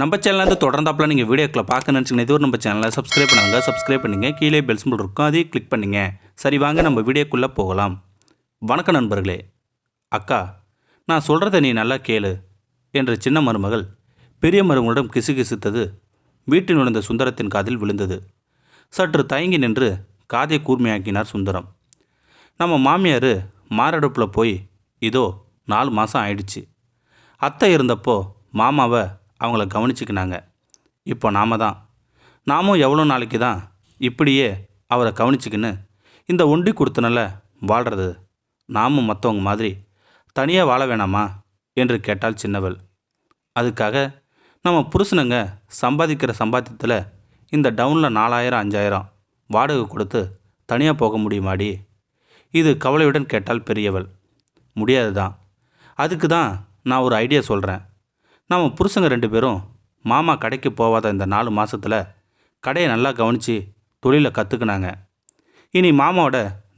நம்ம சேனலேருந்து தொடர்ந்தாப்பில் நீங்கள் வீடியோக்களை பார்க்க நினச்சிங்கன்னா இது ஒரு நம்ம சேனலை சப்ஸ்கிரைப் பண்ணுங்கள் சப்ஸ்கிரைப் பண்ணுங்கள் கீழே பெல் சிம்பிள் இருக்கும் அதையும் கிளிக் பண்ணுங்க. சரி வாங்க நம்ம வீடியோக்குள்ளே போகலாம். வணக்கம் நண்பர்களே. அக்கா நான் சொல்கிறத நீ நல்லா கேளு என்று சின்ன மருமகள் பெரிய மருமகளிடம் கிசுகிசுத்தது. வீட்டில் நுழைந்த சுந்தரத்தின் காதில் விழுந்தது. சற்று தயங்கி நின்று காதை கூர்மையாக்கினார் சுந்தரம். நம்ம மாமியார் மாரடுப்பில் போய் இதோ நாலு மாதம் ஆயிடுச்சு. அத்தை இருந்தப்போ மாமாவை அவங்கள கவனிச்சுக்கினாங்க. இப்போ நாம தான். நாமும் எவ்வளோ நாளைக்கு தான் இப்படியே அவரை கவனிச்சுக்கின்னு இந்த ஒண்டி கொடுத்தனால வாழ்கிறது நாமும் மற்றவங்க மாதிரி தனியாக வாழ வேணாமா என்று கேட்டால் சின்னவள். அதுக்காக நம்ம புருஷனுங்க சம்பாதிக்கிற சம்பாத்தியத்தில் இந்த டவுனில் நாலாயிரம் அஞ்சாயிரம் வாடகை கொடுத்து தனியாக போக முடியுமாடி? இது கவலையுடன் கேட்டால் பெரியவள். முடியாது தான். அதுக்கு தான் நான் ஒரு ஐடியா சொல்கிறேன் நம்ம புருஷங்க ரெண்டு பேரும் மாமா கடைக்கு போகாத இந்த நாலு மாதத்தில் கடையை நல்லா கவனித்து தொழிலை கற்றுக்கினாங்க இனி மாமாவோட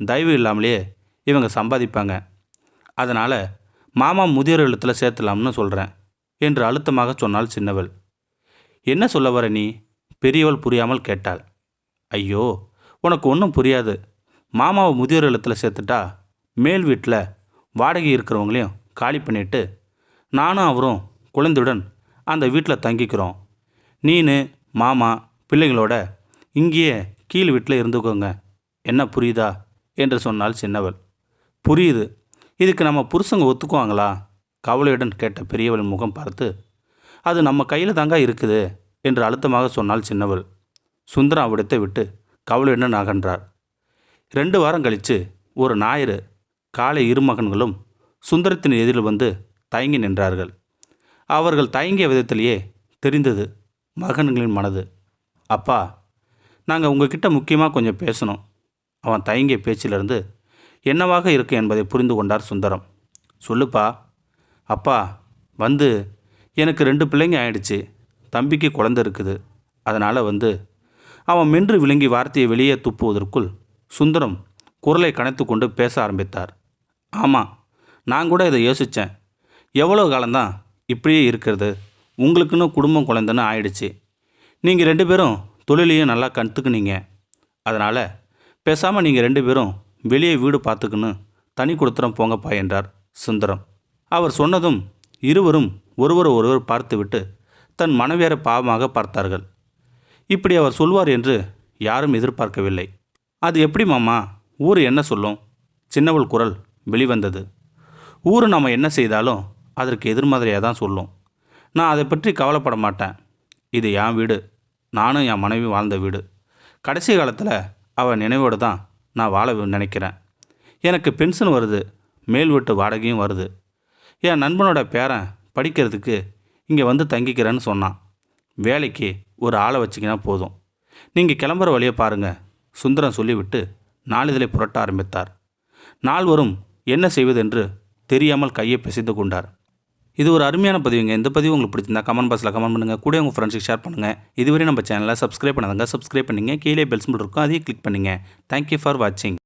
தயவு இல்லாமலேயே இவங்க சம்பாதிப்பாங்க. அதனால் மாமா முதியோர் இல்லத்தில் சேர்த்துலாம்னு சொல்கிறேன் என்று அழுத்தமாக சொன்னாள் சின்னவள். என்ன சொல்ல வர நீ? பெரியவள் புரியாமல் கேட்டாள். ஐயோ உனக்கு ஒன்றும் புரியாது. மாமாவை முதியோர் இல்லத்தில் சேர்த்துட்டா மேல் வீட்டில் வாடகை இருக்கிறவங்களையும் காலி பண்ணிவிட்டு நானும் அவரும் குழந்தையுடன் அந்த வீட்டில் தங்கிக்கிறோம். நீனு மாமா பிள்ளைங்களோட இங்கேயே கீழ் வீட்டில் இருந்துக்கோங்க. என்ன புரியுதா? என்று சொன்னாள் சின்னவள். புரியுது. இதுக்கு நம்ம புருஷங்க ஒத்துக்குவாங்களா? கவலையுடன் கேட்ட பெரியவள் முகம் பார்த்து அது நம்ம கையில் தாங்க இருக்குது என்று அழுத்தமாக சொன்னாள் சின்னவள். சுந்தரம் அவ்விடத்தை விட்டு கவலையுடன் அகன்றார் ரெண்டு வாரம் கழித்து ஒரு ஞாயிறு காலை இரு மகன்களும் சுந்தரத்தின் எதிரில் வந்து தயங்கி நின்றார்கள். அவர்கள் தயங்கிய விதத்திலேயே தெரிந்தது மகன்களின் மனது. அப்பா நாங்கள் உங்ககிட்ட முக்கியமாக கொஞ்சம் பேசணும் அவன் தயங்கிய பேச்சிலிருந்து என்னவாக இருக்கு என்பதை புரிந்து கொண்டார் சுந்தரம். சொல்லுப்பா அப்பா வந்து எனக்கு ரெண்டு பிள்ளைங்க ஆயிடுச்சு. தம்பிக்கு குழந்தை இருக்குது. அதனால் வந்து அவன் மென்று விழுங்கி வார்த்தையை வெளியே துப்புவதற்குள் சுந்தரம் குரலை கணைத்து கொண்டு பேச ஆரம்பித்தார். ஆமாம் நான் கூட இதை யோசித்தேன் எவ்வளோ காலம்தான் இப்படியே இருக்கிறது. உங்களுக்குன்னு குடும்பம் குழந்தைன்னு ஆயிடுச்சு. நீங்கள் ரெண்டு பேரும் தொழிலையும் நல்லா கற்றுக்குனீங்க அதனால் பேசாமல் நீங்கள் ரெண்டு பேரும் வெளியே வீடு பார்த்துக்குன்னு தனி கொடுத்துறோம் போங்கப்பா என்றார் சுந்தரம். அவர் சொன்னதும் இருவரும் ஒருவர் ஒருவர் பார்த்துவிட்டு தன் மனைவியரை பாவமாக பார்த்தார்கள். இப்படி அவர் சொல்வார் என்று யாரும் எதிர்பார்க்கவில்லை. அது எப்படி மாமா? ஊர் என்ன சொல்லும்? சின்னவள் குரல் வெளிவந்தது. ஊர் நாம் என்ன செய்தாலும் அதற்கு எதிர்மறையாக தான் சொல்லும். நான் அதை பற்றி கவலைப்பட மாட்டேன். இது என் வீடு. நானும் என் மனைவி வாழ்ந்த வீடு. கடைசி காலத்தில் அவள் நினைவோடு தான் நான் வாழ நினைக்கிறேன். எனக்கு பென்ஷன் வருது. மேல் வீட்டு வாடகையும் வருது. என் நண்பனோட பேரன் படிக்கிறதுக்கு இங்கே வந்து தங்கிக்கிறேன்னு சொன்னான். வேலைக்கு ஒரு ஆளை வச்சிக்கினா போதும். நீங்கள் கிளம்புற வழியை பாருங்கள் சுந்தரம் சொல்லிவிட்டு நாளிதழை புரட்ட ஆரம்பித்தார். நால்வரும் என்ன செய்வதென்று தெரியாமல் கையை பிசைந்து கொண்டார். இது ஒரு அருமையான பதிவுங்க. இந்த பதிவு உங்களுக்கு பிடிச்சிருந்தா கமெண்ட் பாக்ஸில் கமெண்ட் பண்ணுங்கள் கூட உங்கள் ஃப்ரெண்ட்ஸுக்கு ஷேர் பண்ணுங்கள் இதுவரை நம்ம சேனலை சப்ஸ்கிரைப் பண்ணாதங்க சப்ஸ்கிரைப் பண்ணுங்கள் கீழே பெல்ஸ் சிம்பிள் இருக்கும். அதையும் கிளிக் பண்ணுங்கள் தேங்க்யூ ஃபார் வாட்சிங்